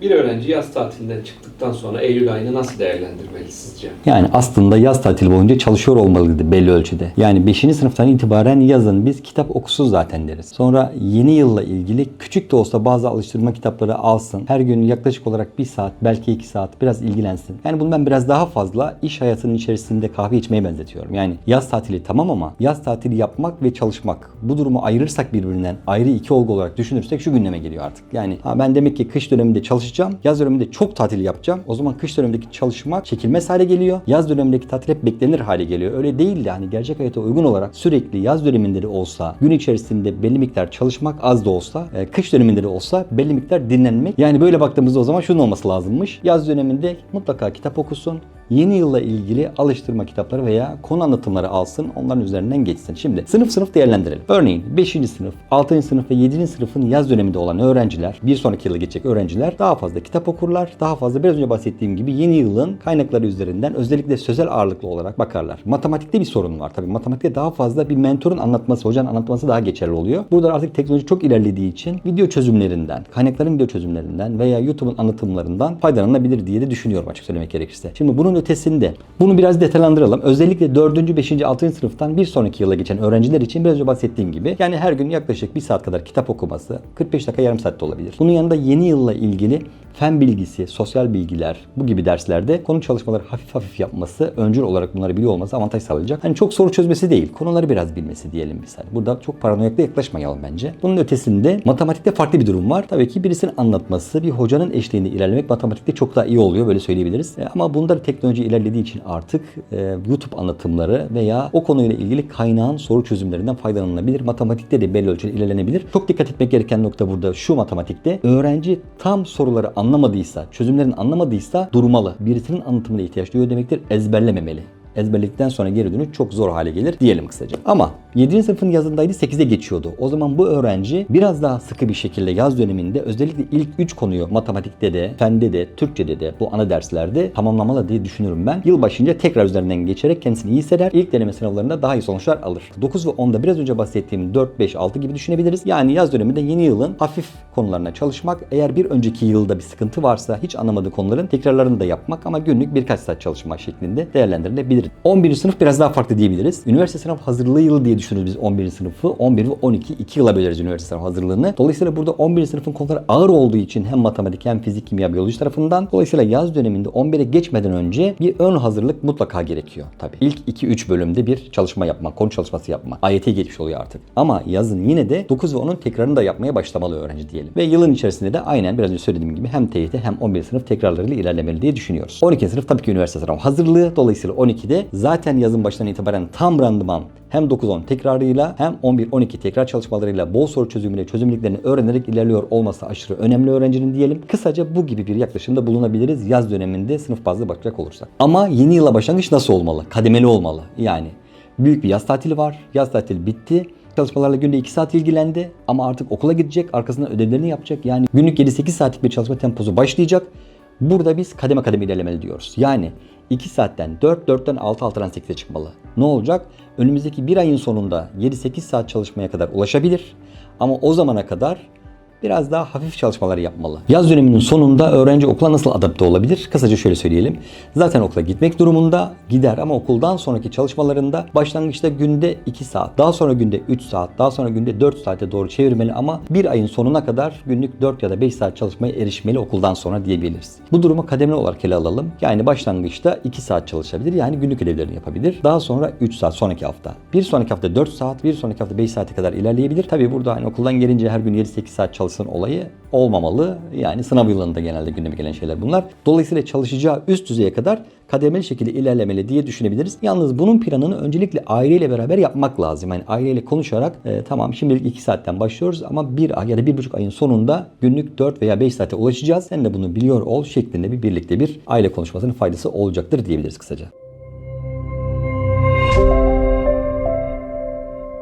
Bir öğrenci yaz tatilinden çıktıktan sonra Eylül ayını nasıl değerlendirmeli sizce? Yani aslında yaz tatili boyunca çalışıyor olmalıydı belli ölçüde. Yani 5. sınıftan itibaren yazın biz kitap okusuz zaten deriz. Sonra yeni yılla ilgili küçük de olsa bazı alıştırma kitapları alsın. Her gün yaklaşık olarak 1 saat belki 2 saat biraz ilgilensin. Yani bunu ben biraz daha fazla iş hayatının içerisinde kahve içmeye benzetiyorum. Yani yaz tatili tamam ama yaz tatili yapmak ve çalışmak bu durumu ayırırsak birbirinden ayrı iki olgu olarak düşünürsek şu gündeme geliyor artık. Yani ha ben demek ki kış döneminde çalışacağım. Yaz döneminde çok tatil yapacağım. O zaman kış dönemindeki çalışma çekilmez hale geliyor. Yaz dönemindeki tatil hep beklenir hale geliyor. Öyle değil de hani gerçek hayata uygun olarak sürekli yaz döneminde de olsa gün içerisinde belli miktar çalışmak az da olsa e, kış döneminde de olsa belli miktar dinlenmek. Yani böyle baktığımızda o zaman şunun olması lazımmış. Yaz döneminde mutlaka kitap okusun. Yeni yılla ilgili alıştırma kitapları veya konu anlatımları alsın. Onların üzerinden geçsin. Şimdi sınıf sınıf değerlendirelim. Örneğin 5. sınıf, 6. sınıf ve 7. sınıfın yaz döneminde olan öğrenciler, bir sonraki yıla geçecek öğrenciler daha fazla kitap okurlar. Daha fazla biraz önce bahsettiğim gibi yeni yılın kaynakları üzerinden özellikle sözel ağırlıklı olarak bakarlar. Matematikte bir sorun var tabii. Matematikte daha fazla bir mentorun anlatması, hocanın anlatması daha geçerli oluyor. Burada artık teknoloji çok ilerlediği için video çözümlerinden, kaynakların video çözümlerinden veya YouTube'un anlatımlarından faydalanabilir diye de düşünüyorum açık söylemek gerekirse. Şimdi bunun ötesinde bunu biraz detaylandıralım. Özellikle 4. 5. 6. sınıftan bir sonraki yıla geçen öğrenciler için biraz önce bahsettiğim gibi yani her gün yaklaşık 1 saat kadar kitap okuması 45 dakika yarım saatte olabilir. Bunun yanında yeni yılla ilgili fen bilgisi, sosyal bilgiler bu gibi derslerde konu çalışmaları hafif hafif yapması, öncül olarak bunları biliyor olması avantaj sağlayacak. Hani çok soru çözmesi değil, konuları biraz bilmesi diyelim biz. Hani burada çok paranoyakla yaklaşmayalım bence. Bunun ötesinde matematikte farklı bir durum var. Tabii ki birisinin anlatması, bir hocanın eşliğinde ilerlemek matematikte çok daha iyi oluyor böyle söyleyebiliriz. E, Ama bunda da teknoloji ilerlediği için artık e, YouTube anlatımları veya o konuyla ilgili kaynağın soru çözümlerinden faydalanılabilir. Matematikte de belli ölçüde ilerlenebilir. Çok dikkat etmek gereken nokta burada şu matematikte. Öğrenci tam soruları anlamadıysa, çözümlerini anlamadıysa durmalı. Birisinin anlatımına ihtiyaç duyuyor demektir. Ezberlememeli ezberledikten sonra geri dönüş çok zor hale gelir diyelim kısaca. Ama 7. sınıfın yazındaydı 8'e geçiyordu. O zaman bu öğrenci biraz daha sıkı bir şekilde yaz döneminde özellikle ilk 3 konuyu matematikte de, fende de, Türkçede de bu ana derslerde tamamlamalı diye düşünüyorum ben. Yıl başınca tekrar üzerinden geçerek kendisini iyi hisseder. İlk deneme sınavlarında daha iyi sonuçlar alır. 9 ve 10'da biraz önce bahsettiğim 4, 5, 6 gibi düşünebiliriz. Yani yaz döneminde yeni yılın hafif konularına çalışmak. Eğer bir önceki yılda bir sıkıntı varsa hiç anlamadığı konuların tekrarlarını da yapmak ama günlük birkaç saat çalışma şeklinde değerlendirilebilir. 11. sınıf biraz daha farklı diyebiliriz. Üniversite sınav hazırlığı yılı diye düşünürüz biz 11. sınıfı. 11 ve 12 2 yıla böleriz üniversite sınav hazırlığını. Dolayısıyla burada 11. sınıfın konuları ağır olduğu için hem matematik hem fizik, kimya, biyoloji tarafından. Dolayısıyla yaz döneminde 11'e geçmeden önce bir ön hazırlık mutlaka gerekiyor tabii. İlk 2-3 bölümde bir çalışma yapmak, konu çalışması yapmak. AYT'ye geçmiş oluyor artık. Ama yazın yine de 9 ve 10'un tekrarını da yapmaya başlamalı öğrenci diyelim. Ve yılın içerisinde de aynen biraz önce söylediğim gibi hem TYT hem 11 sınıf tekrarlarıyla ilerlemeli diye düşünüyoruz. 12. sınıf tabii ki üniversite sınav hazırlığı. Dolayısıyla 12'de zaten yazın başından itibaren tam randıman hem 9-10 tekrarıyla hem 11-12 tekrar çalışmalarıyla bol soru çözümüyle çözümlüklerini öğrenerek ilerliyor olması aşırı önemli öğrencinin diyelim. Kısaca bu gibi bir yaklaşımda bulunabiliriz yaz döneminde sınıf bazlı bakacak olursak. Ama yeni yıla başlangıç nasıl olmalı? Kademeli olmalı. Yani büyük bir yaz tatili var. Yaz tatili bitti. Çalışmalarla günde 2 saat ilgilendi ama artık okula gidecek, arkasından ödevlerini yapacak. Yani günlük 7-8 saatlik bir çalışma temposu başlayacak. Burada biz kademe kademe ilerlemeli diyoruz. Yani 2 saatten 4, 4'ten 6, 6'dan 8'e çıkmalı. Ne olacak? Önümüzdeki bir ayın sonunda 7-8 saat çalışmaya kadar ulaşabilir. Ama o zamana kadar biraz daha hafif çalışmalar yapmalı. Yaz döneminin sonunda öğrenci okula nasıl adapte olabilir? Kısaca şöyle söyleyelim. Zaten okula gitmek durumunda gider ama okuldan sonraki çalışmalarında başlangıçta günde 2 saat, daha sonra günde 3 saat, daha sonra günde 4 saate doğru çevirmeli ama bir ayın sonuna kadar günlük 4 ya da 5 saat çalışmaya erişmeli okuldan sonra diyebiliriz. Bu durumu kademeli olarak ele alalım. Yani başlangıçta 2 saat çalışabilir yani günlük ödevlerini yapabilir. Daha sonra 3 saat sonraki hafta. Bir sonraki hafta 4 saat, bir sonraki hafta 5 saate kadar ilerleyebilir. Tabi burada hani okuldan gelince her gün 7-8 saat çalışsın olayı olmamalı. Yani sınav yıllarında genelde gündeme gelen şeyler bunlar. Dolayısıyla çalışacağı üst düzeye kadar kademeli şekilde ilerlemeli diye düşünebiliriz. Yalnız bunun planını öncelikle aileyle beraber yapmak lazım. Yani aileyle konuşarak e, tamam şimdilik 2 saatten başlıyoruz ama bir ay ya da bir buçuk ayın sonunda günlük 4 veya 5 saate ulaşacağız. Sen de bunu biliyor ol şeklinde bir birlikte bir aile konuşmasının faydası olacaktır diyebiliriz kısaca.